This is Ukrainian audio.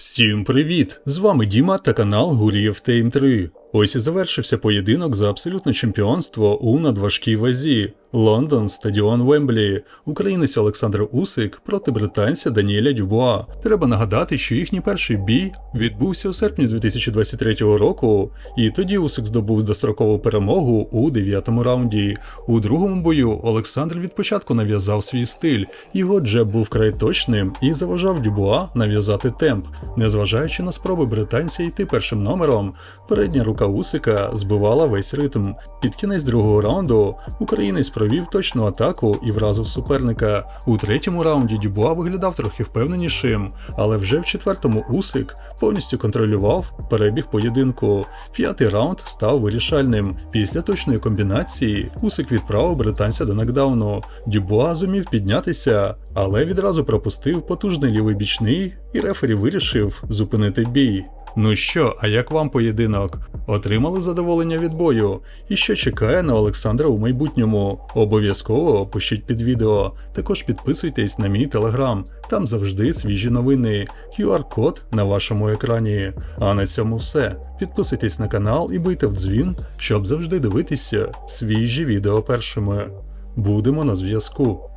Всім привіт! З вами Діма та канал Гурієв Тейм 3. Ось і завершився поєдинок за абсолютне чемпіонство у надважкій вазі. Лондон, стадіон Вемблі. Українець Олександр Усик проти британця Даніеля Дюбуа. Треба нагадати, що їхній перший бій відбувся у серпні 2023 року, і тоді Усик здобув дострокову перемогу у дев'ятому раунді. У другому бою Олександр від початку нав'язав свій стиль. Його джеб був край точним і заважав Дюбуа нав'язати темп. Незважаючи на спроби британця йти першим номером, передня рука Усика збивала весь ритм. Під кінець другого раунду українець провів точну атаку і вразив суперника. У третьому раунді Дюбуа виглядав трохи впевненішим, але вже в четвертому Усик повністю контролював перебіг поєдинку. П'ятий раунд став вирішальним. Після точної комбінації Усик відправив британця до нокдауну. Дюбуа зумів піднятися, але відразу пропустив потужний лівий бічний, і рефері вирішив зупинити бій. Ну що, а як вам поєдинок? Отримали задоволення від бою? І що чекає на Олександра у майбутньому? Обов'язково пишіть під відео. Також підписуйтесь на мій телеграм, там завжди свіжі новини, QR-код на вашому екрані. А на цьому все. Підписуйтесь на канал і бийте в дзвін, щоб завжди дивитися свіжі відео першими. Будемо на зв'язку.